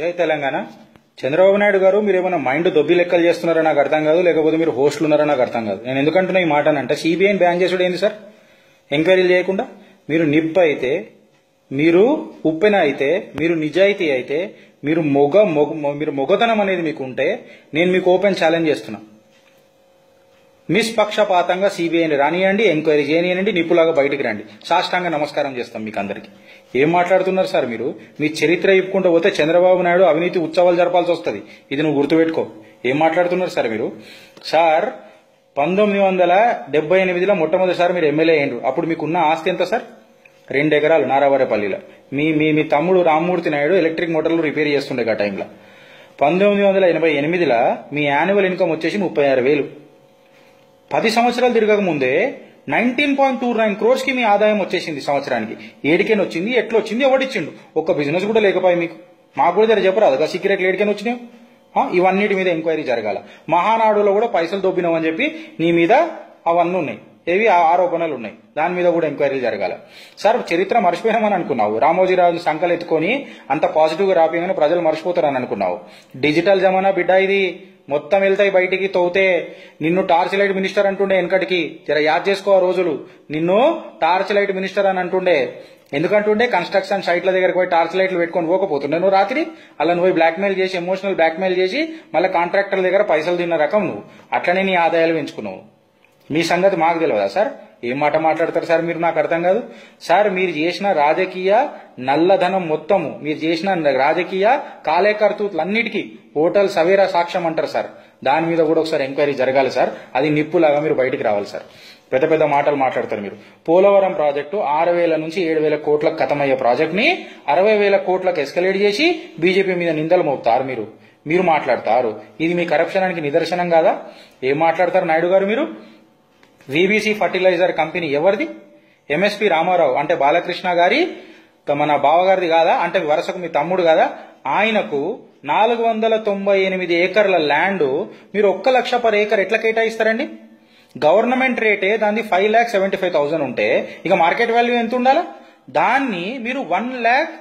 జై తెలంగాణ. చంద్రబాబు నాయుడు గారు మీరు ఏమైనా మైండ్ దొబ్బి లెక్కలు చేస్తున్నారో నాకు అర్థం కాదు లేకపోతే మీరు హోస్టులు ఉన్నారో నాకు అర్థం కాదు. నేను ఎందుకంటున్నా ఈ మాట అంటే సిబిఐని బ్యాన్ చేసుడు ఏంది సార్? ఎంక్వైరీలు చేయకుండా? మీరు నిప్ అయితే మీరు ఉప్పెన అయితే మీరు నిజాయితీ అయితే మీరు మొగ మొగ మీరు మొగతనం అనేది మీకు ఉంటే నేను మీకు ఓపెన్ ఛాలెంజ్ చేస్తున్నా. నిష్పక్షపాతంగా సిబిఐని రానియండి ఎంక్వైరీ చేయనియండి నిప్పులాగా బయటికి రండి. సాష్టాంగ నమస్కారం చేస్తాం మీకు అందరికి. ఏం మాట్లాడుతున్నారు సార్ మీరు? మీ చరిత్ర ఇప్పుకుంటూ పోతే చంద్రబాబు నాయుడు అవినీతి ఉత్సవాలు జరపాల్సి వస్తుంది. ఇది నువ్వు గుర్తుపెట్టుకో. ఏం మాట్లాడుతున్నారు సార్ మీరు? సార్ పంతొమ్మిది వందల డెబ్బై ఎనిమిదిలో మొట్టమొదటిసారి మీరు ఎమ్మెల్యే అయ్యిండ్రు. అప్పుడు మీకున్న ఆస్తి ఎంత సార్? రెండు ఎకరాలు నారావారేపల్లిలో. మీ మీ మీ తమ్ముడు రామ్మూర్తి నాయుడు ఎలక్ట్రిక్ మోటార్లు రిపేర్ చేస్తుండే ఆ టైంలో. పంతొమ్మిది వందల ఎనభై ఎనిమిదిలో మీ యాన్యువల్ ఇన్కమ్ వచ్చేసి ముప్పై ఆరు వేలు. పది సంవత్సరాలు తిరగక ముందే నైన్టీన్ పాయింట్ టూ నైన్ క్రోర్స్కి మీ ఆదాయం వచ్చేసింది సంవత్సరానికి. ఏడికైనా వచ్చింది ఎట్లా వచ్చింది ఎవడిచ్చిండు ఒక్క బిజినెస్ కూడా లేకపోయి మీకు? మాకు కూడా జర చెప్పరాదు కదా సీక్రెట్లు ఏడికైనా వచ్చినాయి? ఇవన్నిటి మీద ఎంక్వైరీ జరగాల. మహానాడులో కూడా పైసలు దొబ్బినావని చెప్పి నీ మీద అవన్నీ ఉన్నాయి. ఏవి ఆ ఆరోపణలు ఉన్నాయి. దాని మీద కూడా ఎంక్వైరీలు జరగాల. సార్ చరిత్ర మర్చిపోయినామని అనుకున్నావు. రామోజీరావుని సంకలు ఎత్తుకొని అంత పాజిటివ్గా రాపియగానే ప్రజలు మర్చిపోతారని అనుకున్నావు. డిజిటల్ జమానా బిడ్డ ఇది. మొత్తం వెళ్తాయి బయటికి తోతే. నిన్ను టార్చ్ లైట్ మినిస్టర్ అంటుండే వెనకటికి. జర యాద్ చేసుకో ఆ రోజులు. నిన్ను టార్చ్ లైట్ మినిస్టర్ అని అంటుండే. ఎందుకంటుండే? కన్స్ట్రక్షన్ సైట్ల దగ్గరికి పోయి టార్చ్ లైట్లు పెట్టుకొని పోకపోతుండే. నువ్వు రాత్రి అలా నువ్వు బ్లాక్మెయిల్ చేసి ఎమోషనల్ బ్లాక్మెయిల్ చేసి మళ్ళీ కాంట్రాక్టర్ల దగ్గర పైసలు తిన్న రకం నువ్వు. అట్లనే నీ ఆదాయాలు పెంచుకున్నావు. మీ సంగతి మాకు తెలియదా సార్? ఏం మాట మాట్లాడతారు సార్ మీరు? నాకు అర్థం కాదు. సార్ మీరు చేసిన రాజకీయ నల్లధనం మొత్తము మీరు చేసిన రాజకీయ కాలేకర్తూతులన్నిటికీ హోటల్ సవేరా సాక్ష్యం అంటారు సార్. దాని మీద కూడా ఒకసారి ఎంక్వైరీ జరగాలి సార్. అది నిప్పులాగా మీరు బయటికి రావాలి సార్. పెద్ద పెద్ద మాటలు మాట్లాడతారు మీరు. పోలవరం ప్రాజెక్టు ఆరు వేల నుంచి ఏడు వేల కోట్లకు కథమయ్యే ప్రాజెక్ట్ని అరవై వేల కోట్లకు ఎస్కలేట్ చేసి బీజేపీ మీద నిందలు మోపుతారు మీరు. మీరు మాట్లాడతారు. ఇది మీ కరప్షనానికి నిదర్శనం కాదా? ఏం మాట్లాడతారు నాయుడు గారు మీరు? వీబీసీ ఫర్టిలైజర్ కంపెనీ ఎవరిది? ఎంఎస్పి రామారావు. అంటే బాలకృష్ణ గారి మన బావగారిది కాదా? అంటే వరుసకు మీ తమ్ముడు కాదా? ఆయనకు నాలుగు వందల తొంభై ఎనిమిది ఏకర్ల ల్యాండ్ మీరు ఒక్క లక్ష పర్ ఏకర్ ఎట్లా కేటాయిస్తారండి? గవర్నమెంట్ రేటే దాన్ని five lakh seventy five thousand ఉంటే ఇక మార్కెట్ వాల్యూ ఎంత ఉండాలా? దాన్ని మీరు వన్ ల్యాక్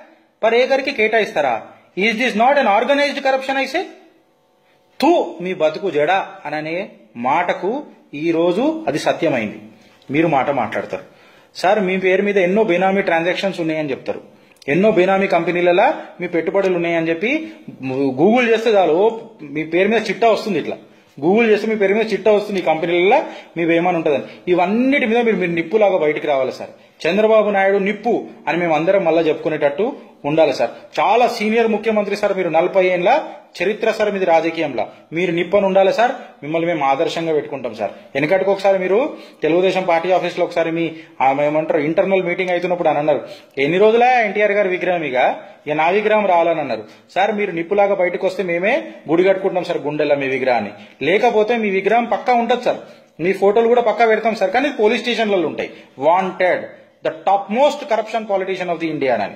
పర్ ఏకర్కి కేటాయిస్తారా? Is this not an organised corruption అయితే తూ మీ బతుకు జడ అననే మాటకు ఈరోజు అది సత్యమైంది. మీరు మాట మాట్లాడతారు. సార్ మీ పేరు మీద ఎన్నో బేనామీ ట్రాన్సాక్షన్స్ ఉన్నాయని చెప్తారు. ఎన్నో బేనామీ కంపెనీలలో మీ పెట్టుబడులు ఉన్నాయని చెప్పి గూగుల్ చేస్తే చాలు మీ పేరు మీద చిట్టా వస్తుంది ఇట్లా. గూగుల్ చేస్తే మీ పేరు మీద చిట్టా వస్తుంది ఈ కంపెనీలలో మీ ఏమని ఉంటుందని. ఇవన్నిటి మీద మీరు మీరు నిప్పులాగా బయటికి రావాలి సార్. చంద్రబాబు నాయుడు నిప్పు అని మేము అందరం మళ్ళా చెప్పుకునేటట్టు ఉండాలి సార్. చాలా సీనియర్ ముఖ్యమంత్రి సార్ మీరు నలభై ఏళ్ళ చరిత్ర సార్ మీది రాజకీయంలో. మీరు నిప్పని ఉండాలి సార్ మిమ్మల్ని మేము ఆదర్శంగా పెట్టుకుంటాం సార్. వెనకటికి ఒకసారి మీరు తెలుగుదేశం పార్టీ ఆఫీస్లో ఒకసారి మీ ఏమంటారు ఇంటర్నల్ మీటింగ్ అవుతున్నప్పుడు అని అన్నారు. ఎన్ని రోజులే ఎన్టీఆర్ గారి విగ్రహం ఇక? ఇక నా విగ్రహం రావాలని అన్నారు. సార్ మీరు నిప్పులాగా బయటకు వస్తే మేమే గుడి కట్టుకుంటాం సార్ గుండెల్లో మీ విగ్రహాన్ని. లేకపోతే మీ విగ్రహం పక్కా ఉంటుంది సార్. మీ ఫోటోలు కూడా పక్కా పెడతాం సార్. కానీ పోలీస్ స్టేషన్లలో ఉంటాయి. Wanted. The top most corruption politician of the India అని.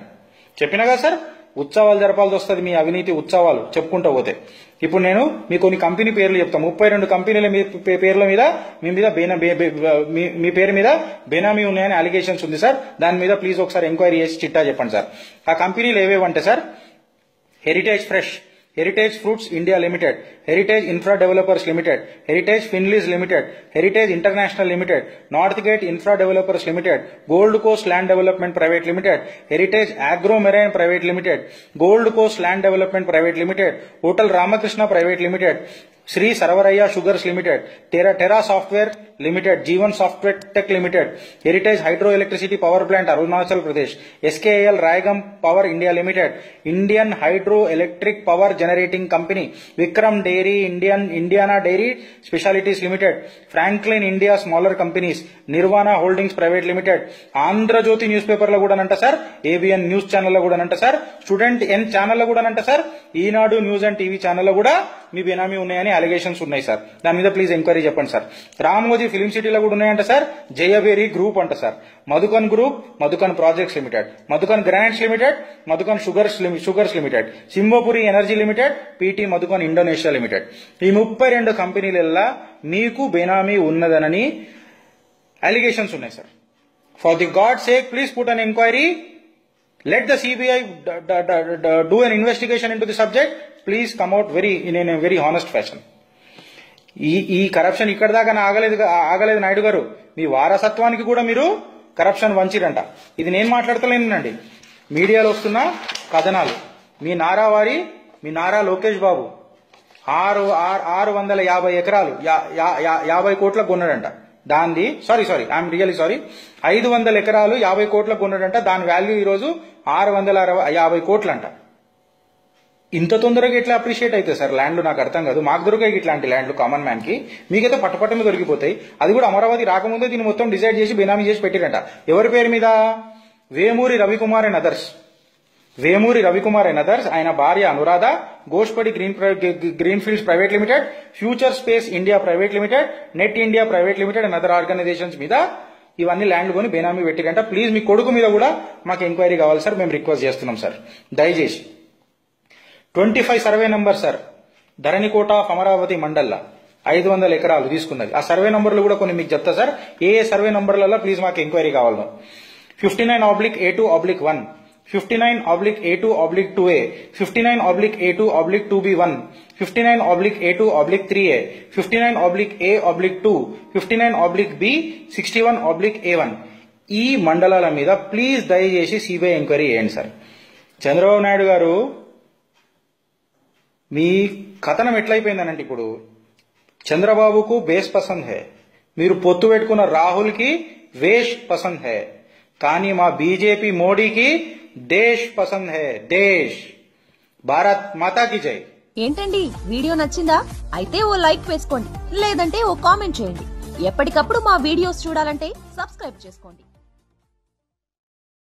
చెప్పినా కదా సార్ ఉత్సవాలు జరపాల్సి వస్తుంది మీ అవినీతి ఉత్సవాలు చెప్పుకుంటూ పోతే. ఇప్పుడు నేను మీ కొన్ని కంపెనీ పేర్లు చెప్తాను ముప్పై రెండు కంపెనీల మీ పే- పేర్ల మీద మీ మీద బేనా మీ- మీ పేరు మీద బేనామీ ఉన్నాయని అలిగేషన్స్ ఉంది సార్. దాని మీద ప్లీజ్ ఒకసారి ఎంక్వైరీ చేసి చిట్టా చెప్పండి సార్. ఆ కంపెనీలు ఏవేవంటే sir Heritage Fresh Heritage Fruits India Limited, Heritage Infra Developers Limited, Heritage Finleys Limited, Heritage International Limited, Northgate Infra Developers Limited, Gold Coast Land Development Private Limited, Heritage Agro Marine Private Limited, Gold Coast Land Development Private Limited, Hotel Ramakrishna Private Limited, Shri Sarvaraya sugars limited Tera Tera software limited Jeevan software tech limited Heritage hydro electricity power plant Arunachal Pradesh SKL రాయగం power India limited Indian hydro electric power generating company Vikram dairy Indian Indiana dairy specialities limited Franklin India smaller companies Nirvana holdings private limited Andhrajyothi news పేపర్లో కూడానంట sir ABN news ఛానల్లో కూడానంట sir student N ఛానల్లో కూడానంట sir Eenadu news and TV ఛానల్లో కూడా మీ బేనామీ ఉన్నాయని allegations ఉన్నాయి sir దాని మీద ప్లీజ్ ఎంక్వైరీ చెప్పండి సార్ రామోజీ ఫిలిం సిటీలో కూడా ఉన్నాయంట సార్ జయబేరి గ్రూప్ అంట sir Madhucon group Madhucon projects limited Madhucon grands limited Madhucon sugars లిమి- sugars limited Simhapuri energy limited PT Madhucon Indonesia limited ఈ ముప్పై రెండు కంపెనీలల్లా మీకు బెనామీ ఉన్నదనని అలిగేషన్స్ ఉన్నాయి sir for the god sake please put an enquiry let the CBI do d- investigation d- do an investigation into the subject. Please come out very in, a very honest fashion. ఈ ఈ corruption ఇక్కడ దాకా ఆగలేదు ఆగలేదు నాయుడు గారు. మీ వారసత్వానికి కూడా మీరు corruption వంచిరంట. ఇది నేను మాట్లాడతలేనండి. మీడియాలో వస్తున్న కథనాలు. మీ నారా వారి మీ నారా లోకేష్ బాబు. ఆరు ఆరు వందల యాభై ఎకరాలు యా- యా- యా- యాభై కోట్ల కొన్నాడంట. దాన్ని sorry sorry I'm really sorry ఐదు వందల ఎకరాలు యాభై కోట్లకు కొన్నాడంట. దాని వాల్యూ ఈరోజు ఆరు వందల అరవై యాభై కోట్లంట. ఇంత తొందరగా ఎట్లా అప్రిషియేట్ అవుతాయి సార్? ల్యాండ్లు నాకు అర్థం కాదు. మాకు దొరికాయి ఇట్లాంటి ల్యాండ్లు కామన్ మ్యాన్కి. మీకైతే పట్టపట్టమే దొరికిపోతాయి. అది కూడా అమరావతి రాకముందే దీన్ని మొత్తం డిసైడ్ చేసి బినామీ చేసి పెట్టిరంట. ఎవరి పేరు మీద? Vemuri Ravikumar and others Vemuri Ravikumar and others ఆయన భార్య Anuradha గోష్పడి green green fields private limited future space India private limited net India private limited and other organisations మీద ఇవన్నీ ల్యాండ్లు కొని బేనామీ పెట్టిరంట ప్లీజ్ మీ కొడుకు మీద కూడా మాకు ఎంక్వైరీ కావాలి సార్ మేము రిక్వెస్ట్ చేస్తున్నాం సార్. దయచేసి. Twenty five survey number sir Dharanikota of Amaravati మండల్లా ఐదు వందల ఎకరాలు తీసుకున్నది. ఆ సర్వే నంబర్లు కూడా కొన్ని మీకు చెప్తా సార్. ఏ ఏ సర్వే నంబర్లలో ప్లీజ్ మాకు ఎంక్వైరీ కావాలి fifty nine oblique A two oblique one. Fifty nine oblique A two oblique two A fifty nine oblique A two oblique two B one fifty nine oblique A two oblique three A fifty nine oblique A oblique two fifty nine oblique B sixty one oblique A one ఈ మండలాల మీద please దయచేసి CBI enquiry చేయండి sir. Chandrababu Naidu garu మీ కథనం ఎట్లయిపోయిందనంటే ఇప్పుడు చంద్రబాబుకు base Pasand హే మీరు పొత్తు పెట్టుకున్న రాహుల్కి వేష్ పసంద్ హే కానీ మా బీజేపీ మోడీకి దేశ్ పసంద్ హే దేశ్. భారత్ మాతా కి జై. ఏంటండి? వీడియో నచ్చిందా? అయితే ఓ లైక్ వేసుకోండి లేదంటే ఓ కామెంట్ చేయండి. ఎప్పటికప్పుడు మా వీడియోస్ చూడాలంటే సబ్స్క్రైబ్ చేసుకోండి.